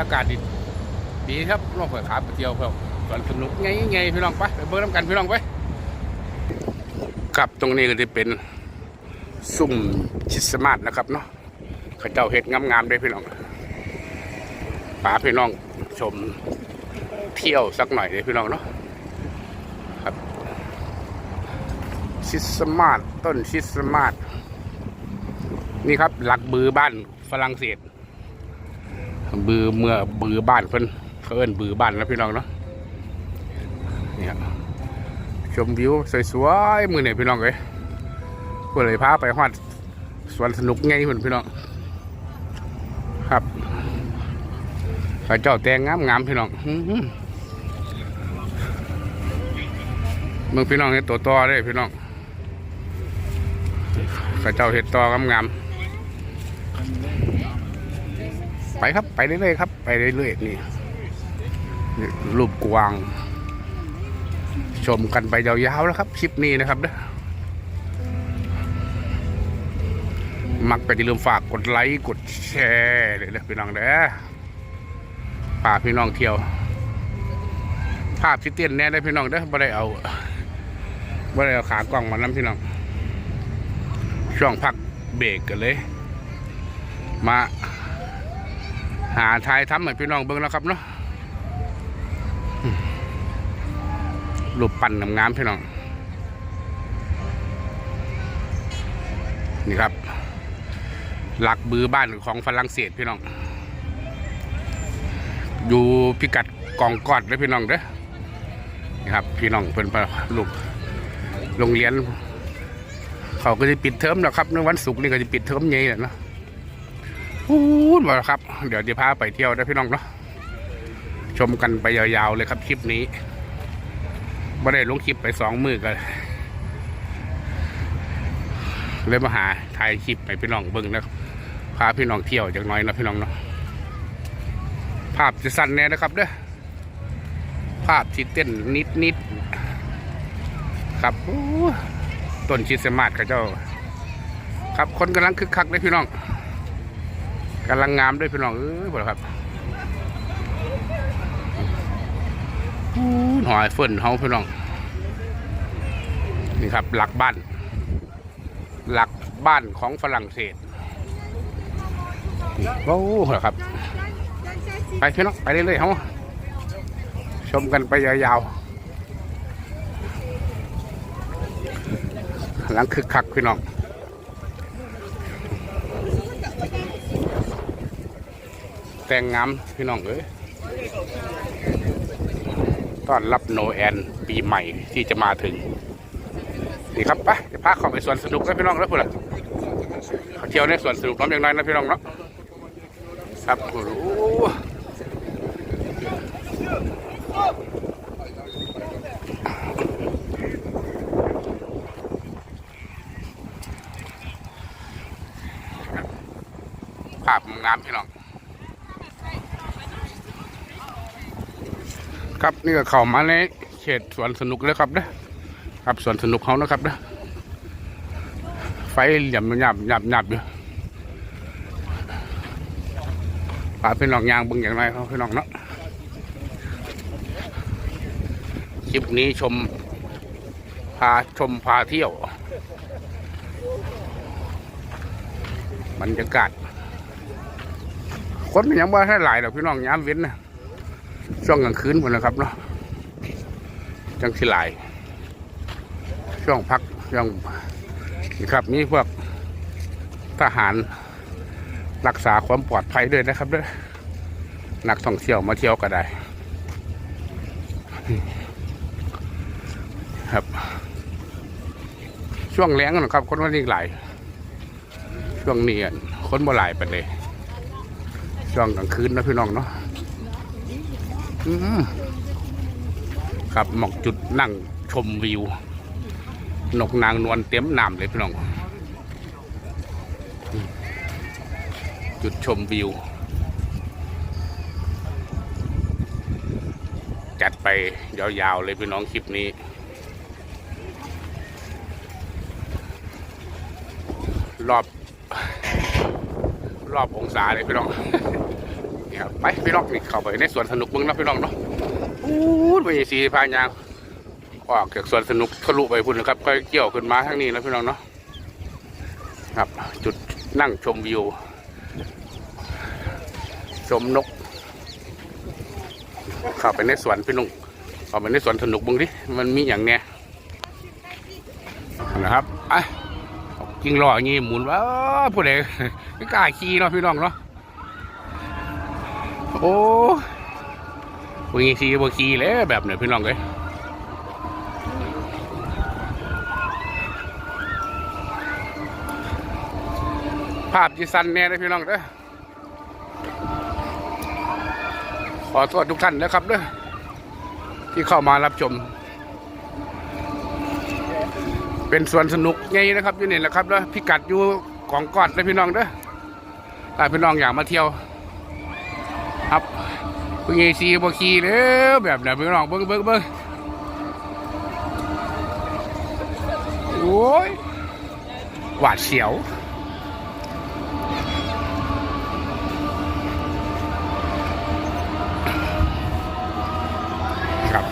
อากาศดีดีครับลองเปิดขามาเที่ยวเพื่อสวนสนุกไงไงพี่น้องไปไปเบิ่งน้ำกันพี่น้องไปครับตรงนี้ก็จะเป็นซุ่มคริสต์มาสนะครับเนาะขาเจ้าเฮ็ดงามๆด้อพี่น้องพาพี่น้องชมเที่ยวสักหน่อยเด้อพี่น้องเนาะครับคริสต์มาสต้นคริสต์มาสนี่ครับหลักบือบ้านฝรั่งเศส บือเมื่อบือบ้านเพิ่นเขาเอิ้นบือบ้านแล้วพี่น้องเนาะเนี่ครับชมวิวสวยๆมือเนี่ยพี่น้องเลยก็เลยพาไปฮอดสวนสนุกไงเพิ่นพี่น้องครับข้าเจ้าแต่งงามงามพี่น้องเมือมึงพี่น้องเห็นตัวต่อเลยพี่น้องข้าเจ้าเห็ดต่องามงามๆ ไปครับไปเรื่อยๆครับไปเรื่อยๆนี่รูปกวาง ชมกันไปยาวๆแล้วครับคลิปนี้นะครับเด้อมักก็อย่าลืมฝากกดไลค์กดแชร์เลยนะพี่น้องเด้อพาพี่น้องเที่ยว ภาพที่เตี้ยนแน่ได้พี่น้องเด้อไม่ได้เอาไม่ได้เอาขากล้องมานำพี่น้อง ช่วงพักเบรกกันเลย มา หาทายทำให้พี่น้องเบิ่งแล้วครับเนาะรูปปั้นงามๆพี่น้อง นี่ครับ หลักบือบ้านของฝรั่งเศสพี่น้อง อยู่พิกัดกองกอดเลยพี่น้องเด้อนี่ครับ พี่น้องเป็นลูกโรงเรียน เขาก็จะปิดเทอมแล้วครับในวันศุกร์นี่ก็จะปิดเทอมใหญ่แหละเนาะ พูดมาครับ เดี๋ยวจะพาไปเที่ยวนะพี่น้องเนาะชมกันไปยาวๆเลยครับคลิปนี้ไม่ได้ลงคลิปไปสองมือกันเลยมาหาถ่ายคลิปให้พี่น้องเบิ่งนะครับพาพี่น้องเที่ยวจากน้อยนะพี่น้องเนาะภาพจะสั้นแน่นะครับเด้อภาพที่เต้นนิดๆครับต้นชิสมาศกับเจ้า ครับคนกำลังคึกคักเลยพี่น้อง กำลังงามด้วยพี่น้องเอ้ยบ่ล่ะครับหอยเฟิ่นเฮาพี่น้อง นี่ครับ หลักบ้าน หลักบ้านของฝรั่งเศสโอ้โหครับ ไปพี่น้อง ไปเรื่อยๆเฮาชมกันไปยาวๆกำลังคึกคักพี่น้อง แต่งงามพี่น้องเอ้ยต้อนรับโนแอนปีใหม่ที่จะมาถึงนี่ครับไปเดี๋ยวพาเข้าไปสวนสนุกนะพี่น้องแล้วพูดละเขาเที่ยวในสวนสนุกน้ำอย่างน้อยนะพี่น้องเนาะครับโอ้ภาพงามพี่น้อง ครับนี่ก็เข้ามาในเขตสวนสนุกแล้วครับนะครับสวนสนุกเขานะครับนะไฟหยับหยับหยับหยับอยู่พาพี่น้องยางบึงอย่างไรเขาพี่น้องเนาะคลิปนี้ชมพาชมพาเที่ยว บรรยากาศคนมันยังว่าให้หลายหรอกพี่น้องยามเว้นนะ ช่วงกลางคืนหมดนะครับเนาะจังสิหลาย ช่วงพักช่วงครับนี่พวกทหารรักษาความปลอดภัยด้วยนะครับเด้วยนักท่องเที่ยวมาเที่ยวก็ได้ ครับ ช่วงแรงนะครับ คนวันนี้หลาย ช่วงนี้อะคนบ่หลายไปเลย ช่วงกลางคืนนะพี่น้องเนาะ ครับหมอกจุดนั่งชมวิว นกนางนวลเต็มน้ำเลยพี่น้อง จุดชมวิว จัดไปยาวๆเลยพี่น้องคลิปนี้รอบ รอบองศาเลยพี่น้อง ครับไปพี่น้องนี่เข้าไปในสวนสนุกเมึงนะพี่น้องเนาะอู้ไปสีพายางออกจากสวนสนุกทะลุไปพุ่นนะครับก็เกี่ยวขึ้นมาทางนี้นะพี่น้องเนาะครับ จุดนั่งชมวิว ชมนกเข้าไปในสวนพี่น้องเข้าไปในสวนสนุกเมึงดิมันมีอย่างเนี้ยนะครับไอ้จริงหล่ออย่างงี้หมุนว่าผู้ใดไม่กล้าขี่เนาะพี่น้องเนาะ โอ้วิ่งขี่บ่ขี่เลยแบบเนี่ยพี่น้องเลยภาพจีสันแน่เลยพี่น้องเด้อขอโทษทุกท่านนะครับเด้อที่เข้ามารับชม เป็นสวนสนุกไงนะครับอยู่นี่แหละครับแล้วพิกัดอยู่ของกอดเลยพี่น้องเด้อถ้าพี่น้องอยากมาเที่ยว เพิ่งเอซีบขี่เลยแบบไหนพี่น้องเบิ้งเบิ้งเบิ้งโอ้ยหวาดเสียวครับ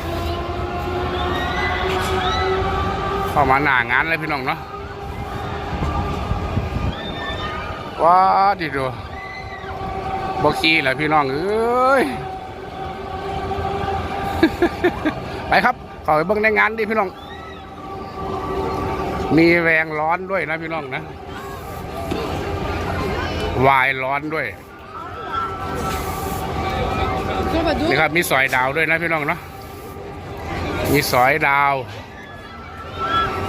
เข้ามาหน้างานเลยพี่น้องเนาะว้าดีดูบอกีแหละพี่น้องเอ้ย ไปครับขอไปเบิ่งในงานดิพี่น้อง มีแรงร้อนด้วยนะพี่น้องนะวายร้อนด้วยนี่ครับมีสอยดาวด้วยนะพี่น้องเนาะมีสอยดาว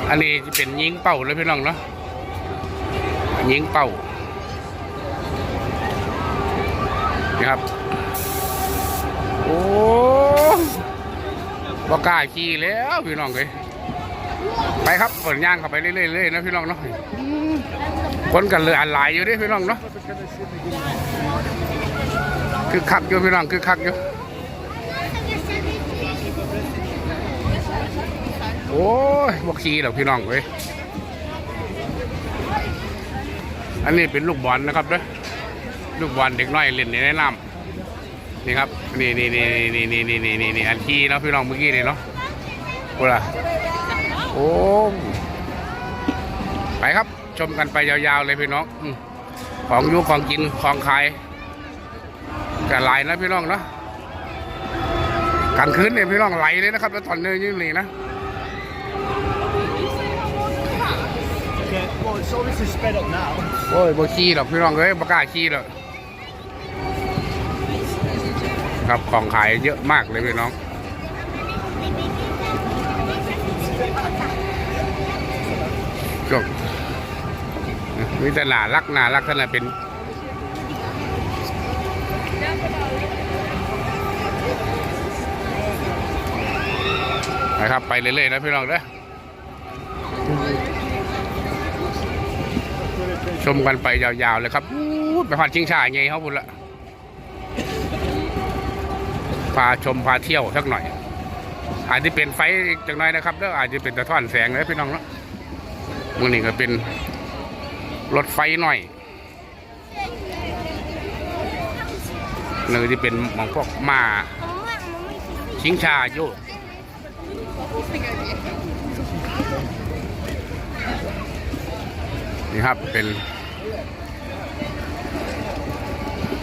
อันนี้จะเป็นยิงเป่าเลยพี่น้องเนาะยิงเป่านี่ครับโอ้ บกล้าขี่แล้วพี่น้องเลยไปครับฝนย่างเข้าไปเรื่อยๆนะพี่น้องเนาะคนกันเลยอันหลายอยู่ดิพี่น้องเนาะคือคักอยู่พี่น้องคือคักอยู่โอ้ยบกขี่แล้วพี่น้องเว้ยอันนี้เป็นลูกบอลนะครับเด้อลูกบอลเด็กน้อยเล่นในน้ำ นี่ครับ นี่นี่นี่นี่นี่นี่นี่นี่นี่อันที่เนาะพี่น้องเมื่อกี้นี่เนาะกูล่ะโอ้ไปครับ ชมกันไปยาวๆเลยพี่น้องอืมของอยูของกินของขายแต่หลายนะพี่น้องเนาะกลางคืนเนี่ยพี่น้องไหลเลยนะครับ แล้วตอนนี้ยิ่งนี่นะ Okay, well, it's obviously sped up now. โอ้ยบ่ขี้หรอกพี่น้องเอ้ยบ่กล้าขี้หรอก ครับของขายเยอะมากเลยพี่น้องจบมีแต่หนารักหนารักขนาดเป็นนะครับไปเรื่อยๆนะพี่น้องเด้อชมกันไปยาวๆเลยครับไปหอดชิงชาไงเขาบุญละ พาชมพาเที่ยวสักหน่อย อาจจะเป็นไฟจังหน่อยนะครับแล้วอาจจะเป็นตะท่อนแสงเลยพี่น้องเนาะมือนี้ก็เป็นรถไฟหน่อยหนึ่งที่เป็นหมองพวกมาชิงชาโยกนี่ครับเป็น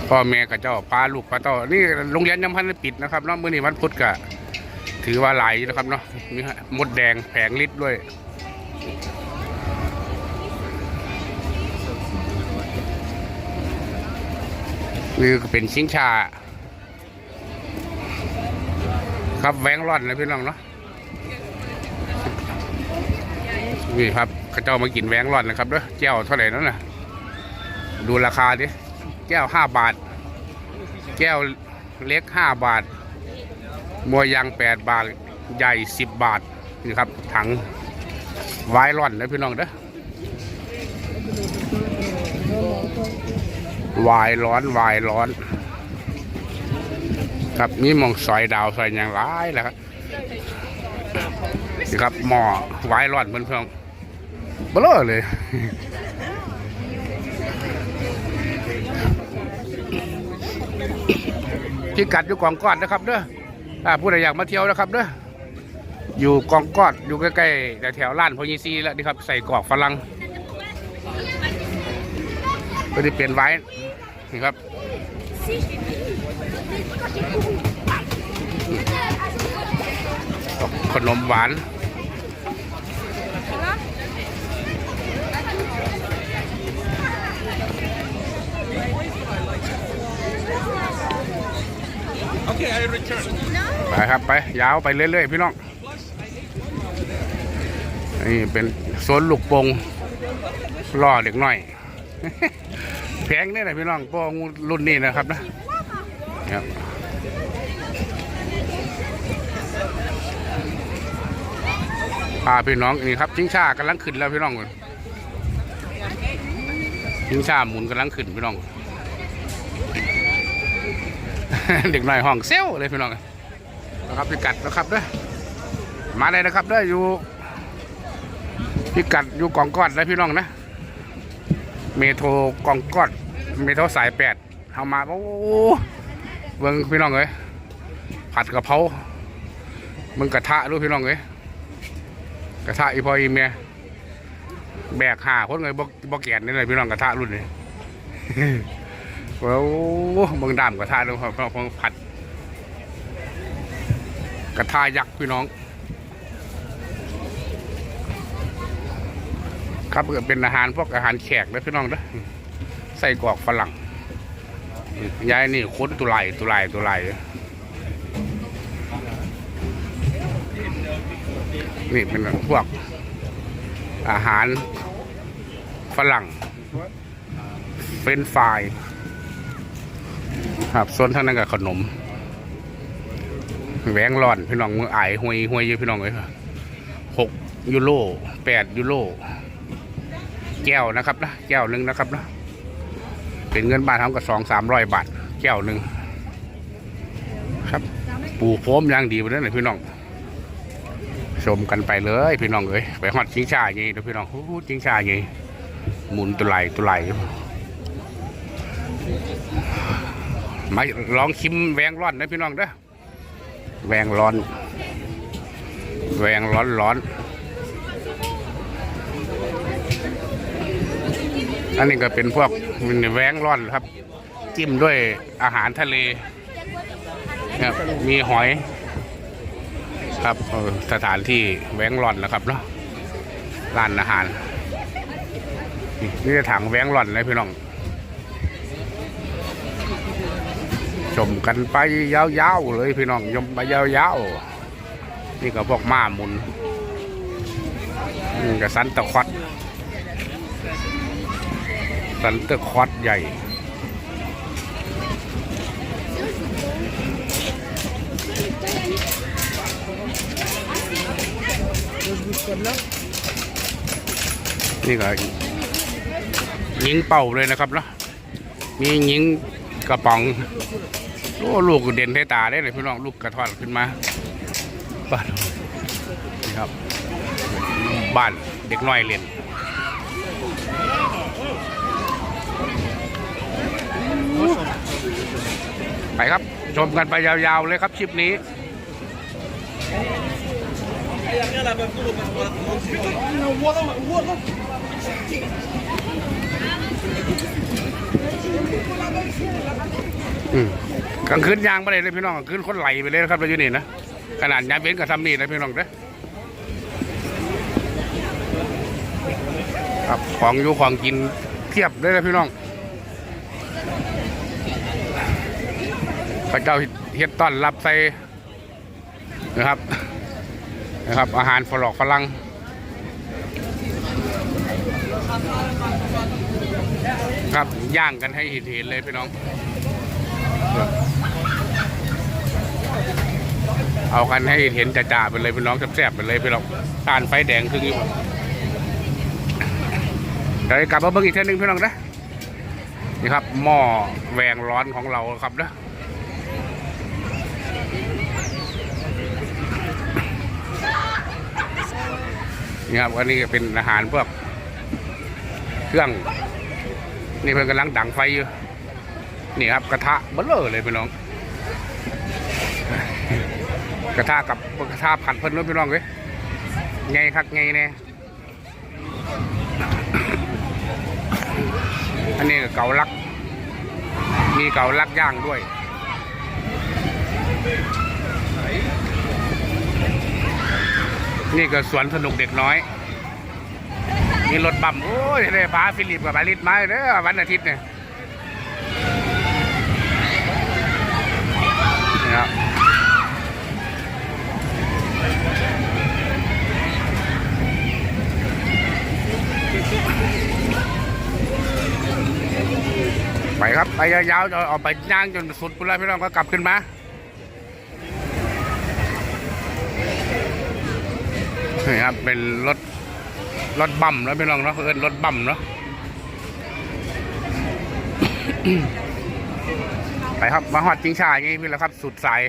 พ่อแม่กับเจ้าปลาลูกปลาเต้านี่โรงเรียนยังพันได้ปิดนะครับเนาะมื้อนี้วันพุธก็ถือว่าไหลนะครับเนาะมีมดแดงแผงลิตด้วยนี่ก็เป็นชิงชา ครับแหวงร่อนนะพี่น้องเนาะนี่ครับเข้าเจ้ามากินแหวงร่อนนะครับเด้อแก้วเท่าไหร่นั่นน่ะ ดูราคาดิ แก้วห้าบาท แก้วเล็กห้าบาท มัวยางแปดบาท ใหญ่สิบบาท นี่ครับ ถังไวายร่อนนะพี่น้องเด้อวายร้อนวายร้อน ครับนี่มองซอยดาวซอยอย่างร้ายแหละครับนี่ครับหม้อวายร้อนเพื่อนเพื่อนเบลอเลย พิกัดอยู่กองก้อนนะครับเด้อถ้าผู้ใดอยากมาเที่ยวนะครับเด้ออยู่กองก้อนอยู่ใกล้ๆแต่แถวล้านพญีซีแล้วนี่ครับใส่กรอกฝรั่งก็จะเปลี่ยนไว้นี่ครับขนมหวาน ไปครับไปยาวไปเรื่อยๆพี่น้องนี่เป็นสวนลูกปงล่อเด็กน้อย แพงนี่แหละพี่น้องโปงรุ่นนี้นะครับนะครับพาพี่น้องนี่ครับชิงชากำลังขึ้นแล้วพี่น้องชิงชาหมุนกำลังขึ้นพี่น้อง เด็กน้อยห้องเซลเลยพี่น้องนะครับพิกัดนะครับเด้อมาเลยนะครับเด้ออยู่พิกัดอยู่กองก้อนนะพี่น้องนะเมโทรกองก้อนเมโทรสายแปดเอามาโอ้เบิ่งพี่น้องเอ้ยผัดกะเพรามึงกระทะรู้พี่น้องเอ้ยกระทะอีพออีเมียแบกหาคนเลยบ่บ่แก่นนี่เลยพี่น้องกระทะรุ่นนี้ โอ้เบิ่งดามกระทะดูครับเพราะผัด กระทายักษ์พี่น้อง ครับเป็นอาหารพวกอาหารแขกนะพี่น้องนะใส่กรอกฝรั่งยายนี่ค้นตุไลตุไลตุไลนี่เป็นพวกอาหารฝรั่ง เฟรนฟราย ครับส่วนทางนั้นกับขนมแหวงร้อนพี่น้องมือไอายห่วยห่วยอยู่พี่น้องเลยหกยูโรแปดยูโรแก้วนะครับนะแก้วหนึ่งนะครับนะเป็นเงินบาทเท่ากับสองสามร้อยบาทแก้วหนึ่งครับ ปูโฟมอย่างดีไปเลยพี่น้อง ชมกันไปเลยพี่น้องเอ้ยไปฮอดชิงชาอย่างนี้เด้อพี่น้องฮู้ชิงชาอย่างนี้หมุนตัวไหลตัวไหล มาลองชิมแหวงร้อนนะพี่น้องเด้อแหวงร้อนแหวงร้อนร้อน อันนี้ก็เป็นพวกแหวงร้อนครับ จิ้มด้วยอาหารทะเลครับมีหอยครับสถานที่แหวงร้อนนะครับเนาะร้านอาหารนี่จะถังแหวงร้อนเลยพี่น้อง ชมกันไปยาวๆเลยพี่น้องยมไปยาวๆนี่ก็พวกม้าหมุนนี่ก็สันตะควัดสันตะควัดใหญ่นี่ก็ยิงเป่าเลยนะครับเนาะมียิงกระป๋อง โอ้ลูกเด่นให้ตาได้เลยพี่น้องลูกกระทอนขึ้นมาบ้านนี่ครับ บ้านเด็กน้อยเล่นไปครับ ชมกันไปยาวๆเลยครับคลิปนี้ อืมกลางคืนยางไปเลยเลยพี่น้องกลางคืนคนไหลไปเลยนะครับเราอยู่นี่นะขนาดยามเวนกับทำนี่นะพี่น้องเด้อครับของอยู่ของกินเทียบเลยนะพี่น้องพระเจ้าเฮ็ดต้อนรับใส่นะครับนะครับ อาหารฝรั่งฝรั่ง ครับย่างกันให้เห็นๆเลยพี่น้อง เอากันให้เห็นจ่าๆไปเลยพี่น้องแซ่บๆไปเลยพี่น้องทานไฟแดงคืออยู่เดี๋ยวกลับมาเบิ่งอีกเท่านึงพี่น้องนะนี่ครับหม้อแหวงร้อนของเราครับนะนี่ครับอันนี้ก็เป็นอาหารพวกเครื่อง นี่เพิ่งกำลังดังไฟอยู่ นี่ครับกระทะเบลอเลยพี่น้อง กระทะกับกระทะผัดเพิ่นเนู้พี่น้องเอ้ยไงคักไงแน่อันนี้ก็เกาลัก มีเกาลักย่างด้วยนี่ก็สวนสนุกเด็กน้อย มีรถบัมโอ้ยได้พาฟิลิปกับบาลิสมาเด้อวันอาทิตย์เนี่ยนี่ครับไปครับไปยาวๆจะออกไปย่างจนสุดพุ่นแล้วพี่น้องก็กลับขึ้นมานี่ครับเป็นรถ รถบัมแล้วพี่น้องเนาะเอินรถบัมเนาะไปครับมาฮอดจิงชาอย่างนี้พี่แล้วครับ สุดสาย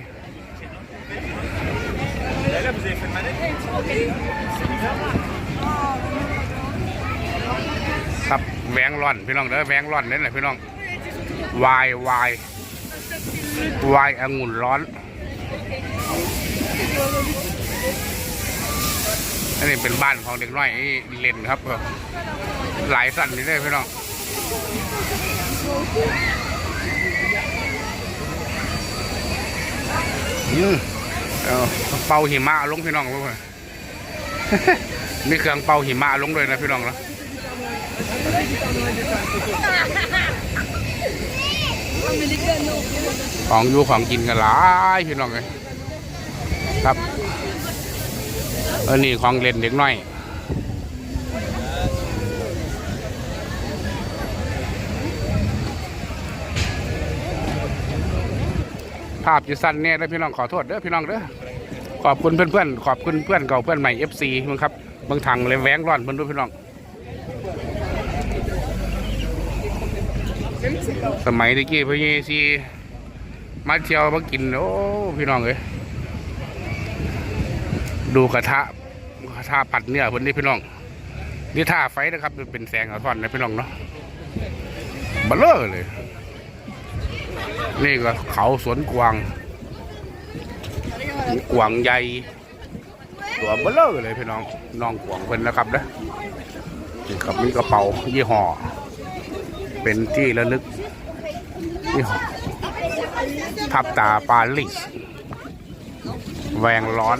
ครับแหวงร่อนพี่น้องเด้อแหวงร่อนนี่แหละพี่น้องวายวายวายองุ่นร้อน อันนี้เป็นบ้านของเด็กน้อยเล่นครับแบบหลายสั่นนี่เลยพี่น้องอืมเอาเป่าหิมะลงพี่น้องลูกมีเครื่องเป่าหิมะลงด้วยนะพี่น้องเนาะของอยู่ของกินกันหลายพี่น้องเลยครับ ออนี่ของเล่นเด็กน้อยภาพจะสั้นเนี่ยแล้วพี่น้องขอโทษเด้อพี่น้องเด้อขอบคุณเพื่อนๆขอบคุณเพื่อนเก่าเพื่อนใหม่ FC มึงครับบางทางเลยแหวงร้อนเพื่อนด้วยพี่น้อง สมัยตะกี้พี่ซีมาเที่ยวมากินโอ้พี่น้องเอ้ย ดูกระทะกระทะผัดเนื้อเพิ่นนี่พี่น้อง นี่ท่าไฟนะครับเป็นแสงสะท้อนนะพี่น้องเนาะบลเลอร์เลย นี่ก็เขาสวนกวาง กวางใหญ่ตัวเบลเลอร์เลยพี่น้องน้องกวางเพิ่นนะครับนะนี่ครับมีกระเป๋ายี่ห้อ เป็นที่ระลึกยี่ห้อทับตาปาลิสแหวงร้อน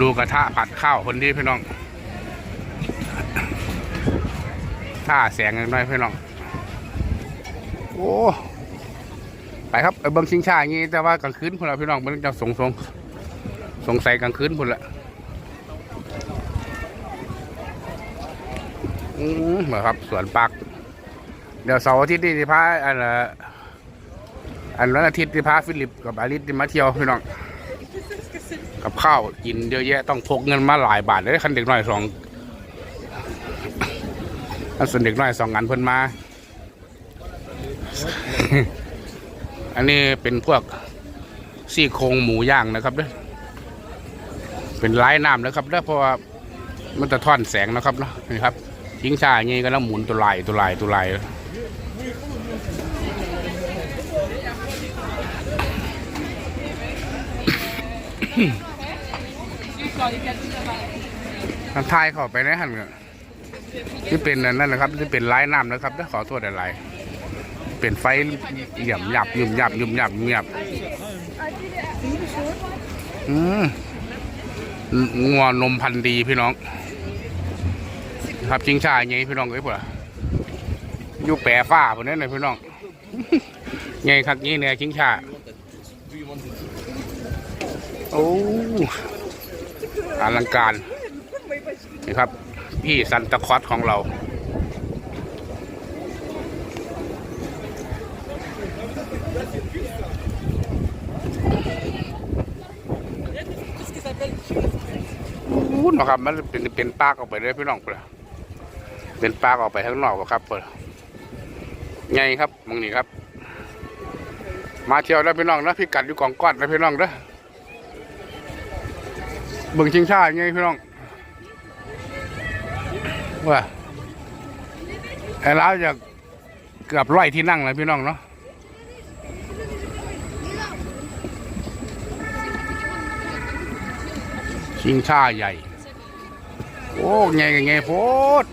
ดูกระทะผัดข้าวคนที่พี่น้องท่าแสงหน่อยพี่น้อง โอ้ไปครับไปเบิ้งชิงชาอย่างงี้แต่ว่ากลางคืนพุ่นละพี่น้องมันจะสงสงสงสัยกลางคืนพุ่นละอืมเหรอครับสวนปัก เดี๋ยวเสาร์อาทิตย์นี่ที่พาอันละ อันวันอาทิตย์ที่พาฟิลิปกับอาริสมาเที่ยวพี่น้องกับข้าวกินเยอะแยะต้องพกเงินมาหลายบาทเลยคันเด็กน้อยสองอันสนเด็กน้อยสองงานเพิ่นมา อันนี้เป็นพวกซี่โครงหมูย่างนะครับเด้อเป็นลายน้ำนะครับเด้อเพราะว่ามันจะท่อนแสงนะครับเนาะนี่ครับทิ้งชาอย่างงี้ก็แล้วหมุนตัวลายตัวลายตัวลาย ทางท้ายเข้าไปในหันที่เป็นอันนั่นนะครับที่เป็นลายน้ำนะครับขอโทษอะไรเป็นไฟหยับหยับยุ่มหยับยุ่มหยับยุ่มหยับอืมงัวนมพันธ์ดีพี่น้อง ครับจิงชาย่างพี่น้องเอ้ยพวกเราอยู่แปรฟ้าพวกนั้นเลยพี่น้องไงครับนี้เนี่ยจิงชา โอ้อลังการนี่ครับ พี่ซันตาคอสของเรา อู้นนะครับ มันเป็นเป็นปากออกไปเลยพี่น้องเปล่าเป็นปากออกไปข้างนอกครับเปล่าไงครับมึงนี่ครับ มาเที่ยวแล้วพี่น้องนะพี่กัดอยู่กองก้อนนะพี่น้องเด้อ เบิ่งชิงชาไงพี่น้องว่าไอ้ล้าจะเกือบร้อยที่นั่งเลยพี่น้องเนาะชิงชาใหญ่ โอ้ไงไงโพด